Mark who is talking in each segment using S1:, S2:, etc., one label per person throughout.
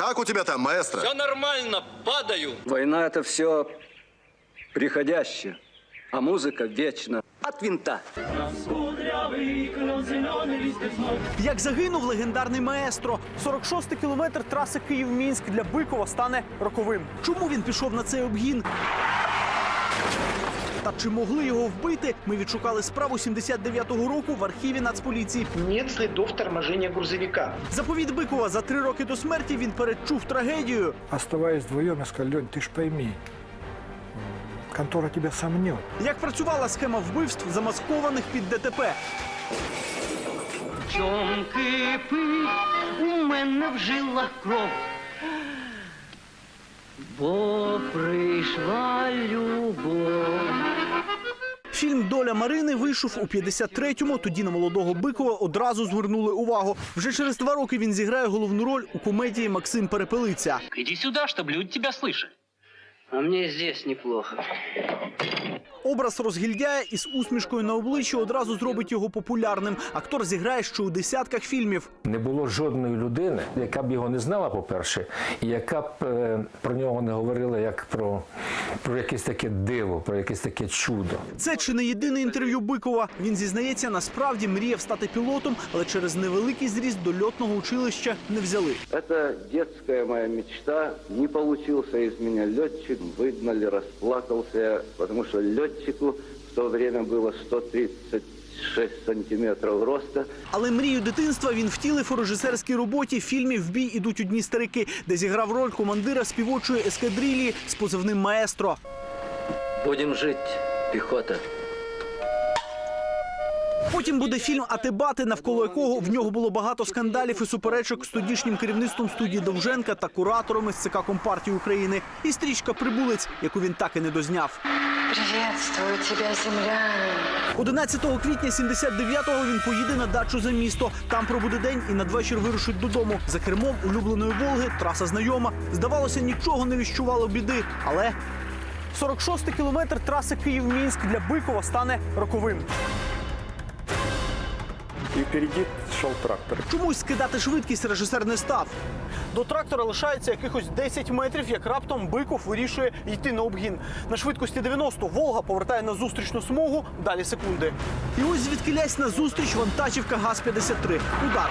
S1: Как у тебя там, маэстро?
S2: Все нормально, падаю.
S3: Война это все приходящее, а музыка вечна. От винта.
S4: Як загинув легендарний маестро, 46-й кілометр траси Київ-Мінськ для Бикова стане роковим. Чому він пішов на цей обгін? Та чи могли його вбити? Ми відшукали справу 79-го року в архіві Нацполіції.
S5: Нет следов торможения грузовика.
S4: Заповіт Бикова за три роки до смерті він передчув трагедію.
S6: Оставаясь вдвоем, я сказал, Лень, ты ж пойми, контора тебя сомнет.
S4: Як працювала схема вбивств, замаскованих під ДТП.
S7: Чом кипить у мене в жилах кров, бо прийшла любов.
S4: Фільм Доля Марини вийшов у 53-му. Тоді на молодого Бикова одразу звернули увагу. Вже через два роки він зіграє головну роль у комедії Максим Перепелиця.
S2: Іди сюда, щоб люди тебе слышали.
S7: А мне здесь неплохо.
S4: Образ розгільдяя із усмішкою на обличчі одразу зробить його популярним. Актор зіграє ще у десятках фільмів.
S8: Не було жодної людини, яка б його не знала, по-перше, і яка б е, про нього не говорила як про, про якесь таке диво, про якесь таке чудо.
S4: Це чи не єдине інтерв'ю Бикова. Він зізнається, насправді мріяв стати пілотом, але через невеликий зріст до льотного училища не взяли.
S3: Это детская моя мечта. Не получился из меня летчик. Выгнали, расплакался потому что летчику в то время было 130 6 сантиметрів роста.
S4: Але мрію дитинства він втілив у режисерській роботі в фільмі В бій ідуть одні старики, де зіграв роль командира співочої ескадрилії з позивним маестро.
S3: Будемо жить, пехота.
S4: Потім буде фільм Атебати, навколо якого в нього було багато скандалів і суперечок з тодішнім керівництвом студії Довженка та кураторами з ЦК Компартії України. І стрічка Прибулець, яку він так і не дозняв.
S9: Приветствую тебя, земляне.
S4: 11 квітня 79-го він поїде на дачу за місто. Там пробуде день і надвечір вирушить додому. За кермом улюбленої Волги, траса знайома. Здавалося, нічого не віщувало біди. Але 46-й кілометр траси Київ-Мінськ для Бикова стане роковим.
S6: И впереди шел трактор.
S4: Чомусь скидати швидкість режисер не став. До трактора лишається якихось 10 метрів, як раптом Биков вирішує йти на обгін. На швидкості 90 Волга повертає на зустрічну смугу, далі секунди. І ось звідки лясь на зустріч вантажівка ГАЗ-53. Удар.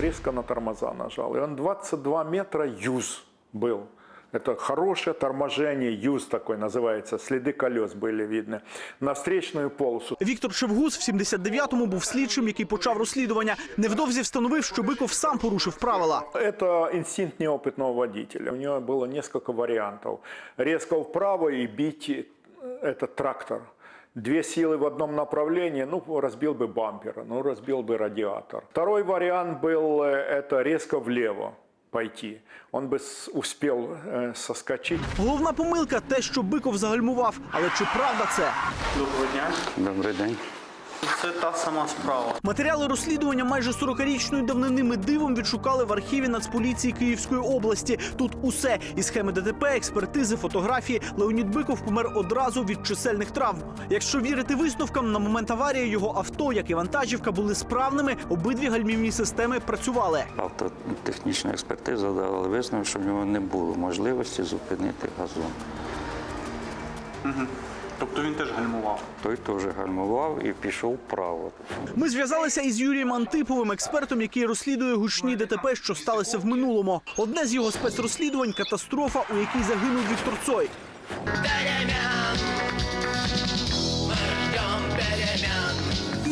S6: Резко на тормоза нажал. И он 22 метра юз был. Это хорошее торможение, юз такой называется. Следы колес были видны. На встречную полосу.
S4: Віктор Шевгус в 79-му був слідчим, який почав розслідування. Невдовзі встановив, що Биков сам порушив правила.
S6: Это инстинкт неопытного водителя. У него было несколько вариантов. Резко вправо и бить э, этот трактор. Две силы в одном направлении, ну, разбил бы бампер, ну, разбил бы радиатор. Второй вариант был, э, это резко влево пойти. Он бы с- успел э, соскочить.
S4: Головна помилка те, що Биков загальмував. Але чи правда це?
S10: Доброго дня.
S3: Добрый день.
S10: Це та сама справа.
S4: Матеріали розслідування майже 40-річної давнини ми дивом відшукали в архіві Нацполіції Київської області. Тут усе і схеми ДТП, експертизи, фотографії. Леонід Биков помер одразу від чисельних травм. Якщо вірити висновкам, на момент аварії його авто, як і вантажівка, були справними. Обидві гальмівні системи працювали.
S11: Автотехнічна експертиза дала висновок, що в нього не було можливості зупинити газон.
S10: Тобто він теж гальмував.
S11: Той теж гальмував і пішов вправо.
S4: Ми зв'язалися із Юрієм Антиповим, експертом, який розслідує гучні ДТП, що сталися в минулому. Одне з його спецрозслідувань катастрофа, у якій загинув Віктор Цой.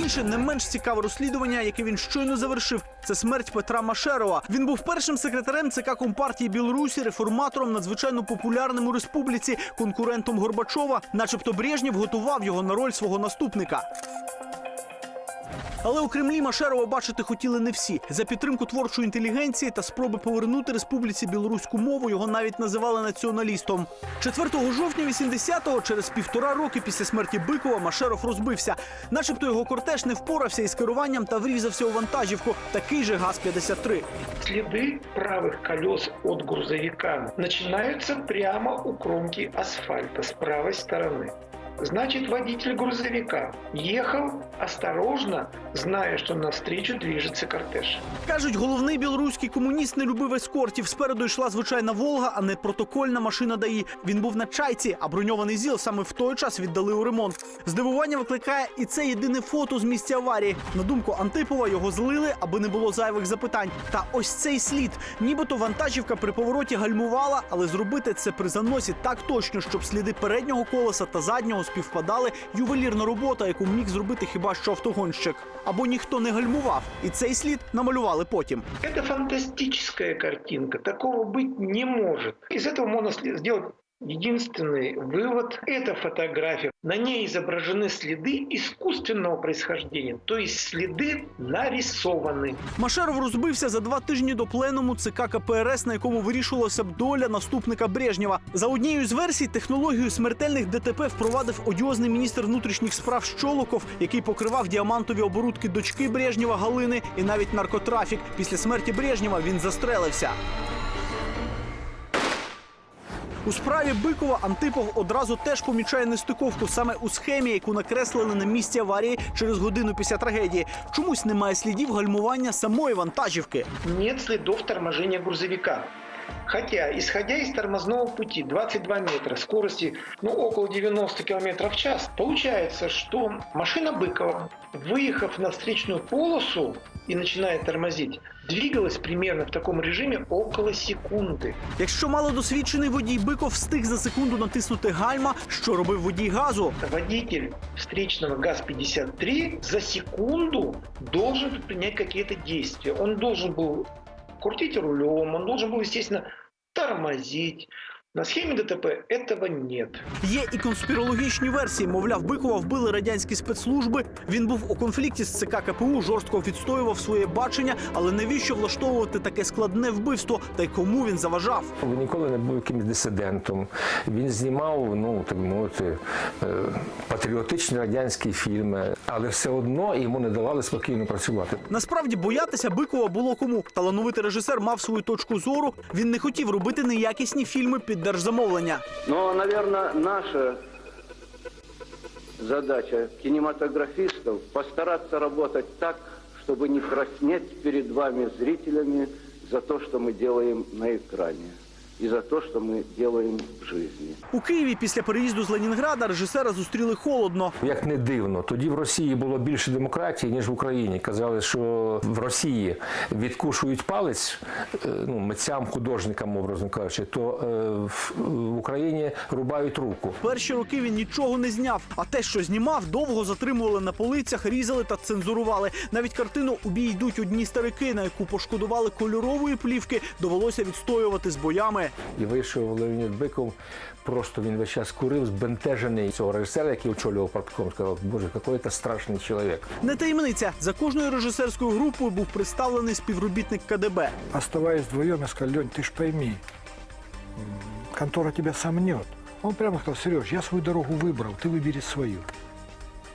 S4: Інше не менш цікаве розслідування, яке він щойно завершив, це смерть Петра Машерова. Він був першим секретарем ЦК Компартії Білорусі, реформатором надзвичайно популярним у республіці, конкурентом Горбачова. Начебто Брежнєв готував його на роль свого наступника. Але у Кремлі Машерова бачити хотіли не всі. За підтримку творчої інтелігенції та спроби повернути республіці білоруську мову його навіть називали націоналістом. 4 жовтня 80-го, через півтора роки після смерті Бикова, Машеров розбився. Начебто його кортеж не впорався із керуванням та врізався у вантажівку. Такий же ГАЗ-53.
S5: Следы правых колес от грузовика начинаются прямо у кромки асфальта с правой стороны. Значит, водитель грузовика ехал осторожно, зная, что навстречу движется кортеж.
S4: Кажуть, головний білоруський комуніст не любив ескортів. Спереду йшла звичайна Волга, а не протокольна машина ДАІ. Він був на чайці, а броньований ЗІЛ саме в той час віддали у ремонт. Здивування викликає і це єдине фото з місця аварії. На думку Антипова, його злили, аби не було зайвих запитань. Та ось цей слід. Нібито вантажівка при повороті гальмувала, але зробити це при заносі так точно, щоб сліди переднього колеса та заднього співпадали. Ювелірна робота, яку міг зробити хіба що автогонщик Або ніхто не гальмував, і цей слід намалювали потім.
S5: Это фантастическая картинка. Такого быть не может. Из этого можно сли- сделать единственный вывод. Это фотография. На ней изображены следы искусственного происхождения. То есть следы нарисованы.
S4: Машеров розбився за два тижні до пленуму ЦК КПРС, на якому вирішувалася б доля наступника Брежнєва. За однією з версій, технологію смертельних ДТП впровадив одіозний міністр внутрішніх справ Щолоков, який покривав діамантові оборудки дочки Брежнєва Галини і навіть наркотрафік. Після смерті Брежнєва він застрелився. У справі Бикова Антипов одразу теж помічає нестиковку саме у схемі, яку накреслили на місці аварії через годину після трагедії. Чомусь немає слідів гальмування самої вантажівки.
S5: Нет слідів торможення грузовика. Хотя, исходя из тормозного пути 22 метра, скорости ну, около 90 км в час, получается, что машина Быкова, выехав на встречную полосу и начиная тормозить, двигалась примерно в таком режиме около секунды.
S4: Якщо малодосвідчений водій Биков встиг за секунду натиснути гальма, що робив водій газу?
S5: Водитель встречного ГАЗ-53 за секунду должен предпринять какие-то действия. Он должен был крутить рулем, он должен был, естественно, тормозить. На схеме ДТП этого нет.
S4: Є і конспірологічні версії. Мовляв, Бикова вбили радянські спецслужби. Він був у конфлікті з ЦК КПУ, жорстко відстоював своє бачення. Але навіщо влаштовувати таке складне вбивство? Та й кому він заважав?
S8: Він ніколи не був якимось дисидентом. Він знімав, ну так мовити, е, патріотичні радянські фільми, але все одно йому не давали спокійно працювати.
S4: Насправді боятися Бикова було кому. Талановитий режисер мав свою точку зору. Він не хотів робити неякісні фільми під держзамовлення.
S3: Но, наверное, наша задача кинематографистов постараться работать так, чтобы не краснеть перед вами, зрителями, за то, что мы делаем на экране и за то, что мы делаем в жизни.
S4: У Києві після переїзду з Ленінграда режисера зустріли холодно.
S8: Як не дивно, тоді в Росії було більше демократії, ніж в Україні. Казали, що в Росії відкушують палець е, ну, митцям, художникам, образно кажучи, то е, в, Україні рубають руку.
S4: Перші роки він нічого не зняв, а те, що знімав, довго затримували на полицях, різали та цензурували. Навіть картину У бій йдуть одні старики, на яку пошкодували кольорової плівки, довелося відстоювати з боями.
S8: І вийшов Леонід Биков. Просто він весь час курив, збентежений цього режисера, який очолював партком. Сказав, боже, який це страшний чоловік.
S4: Не таємниця за кожною режисерською групою був представлений співробітник КДБ.
S1: Оставаясь вдвоем, я сказал, Лень, ты ж пойми, м, контора тебя сомнет. Он прямо сказал, Сереж, я свою дорогу выбрал, ты выбери свою.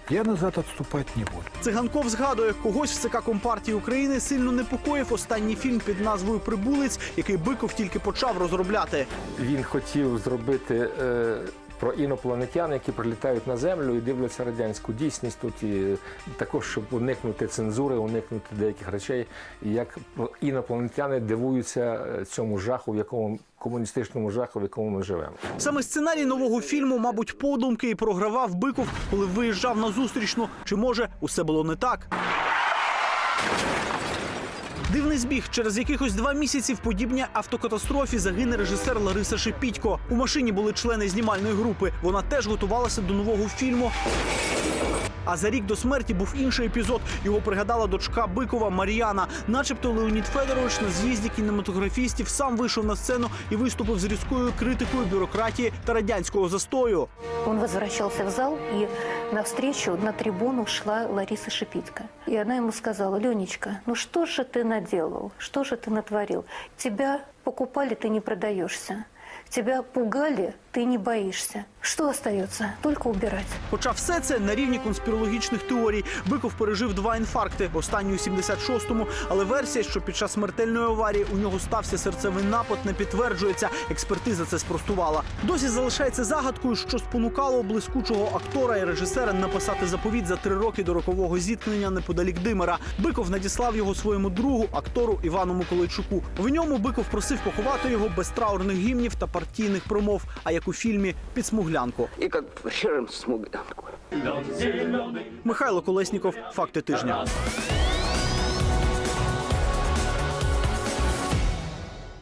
S1: Я назад отступать не буду.
S4: Циганков згадує, когось в ЦК Компартії України сильно непокоїв останній фільм під назвою Прибулець, який Биков тільки почав розробляти.
S8: Він хотів зробити е, про інопланетян, які прилітають на землю і дивляться радянську дійсність тут і також, щоб уникнути цензури, уникнути деяких речей, як інопланетяни дивуються е, цьому жаху, в якому комуністичному жаху, в якому ми живемо.
S4: Саме сценарій нового фільму, мабуть, подумки і програвав Биков, коли виїжджав на зустрічну. Чи може усе було не так? Дивний збіг через якихось два місяці в подібній автокатастрофі загине режисер Лариса Шепітько. У машині були члени знімальної групи. Вона теж готувалася до нового фільму. А за рік до смерті був інший епізод. Його пригадала дочка Бикова Мар'яна. Начебто Леонід Федорович на з'їзді кінематографістів сам вийшов на сцену і виступив з різкою критикою бюрократії та радянського застою.
S9: Он возвращался в зал, и навстречу на трибуну шла Лариса Шипитько. И она ему сказала, Ленечка, ну что же ты наделал, что же ты натворил? Тебя покупали, ты не продаешься. Тебя пугали, ты не боишься. Что остается? Только убирать.
S4: Хоча все це на рівні конспірологічних теорій. Биков пережив два інфаркти, останній у 76-му, але версія, що під час смертельної аварії у нього стався серцевий напад, не підтверджується. Експертиза це спростувала. Досі залишається загадкою, що спонукало блискучого актора і режисера написати заповіт за три роки до рокового зіткнення неподалік Димера. Биков надіслав його своєму другу, актору Івану Миколайчуку. В ньому Биков просив поховати його без траурних гімнів та партійних промов, а як у фільмі під смуглянку.
S3: І смуглянку.
S4: Михайло Колесніков, факти тижня.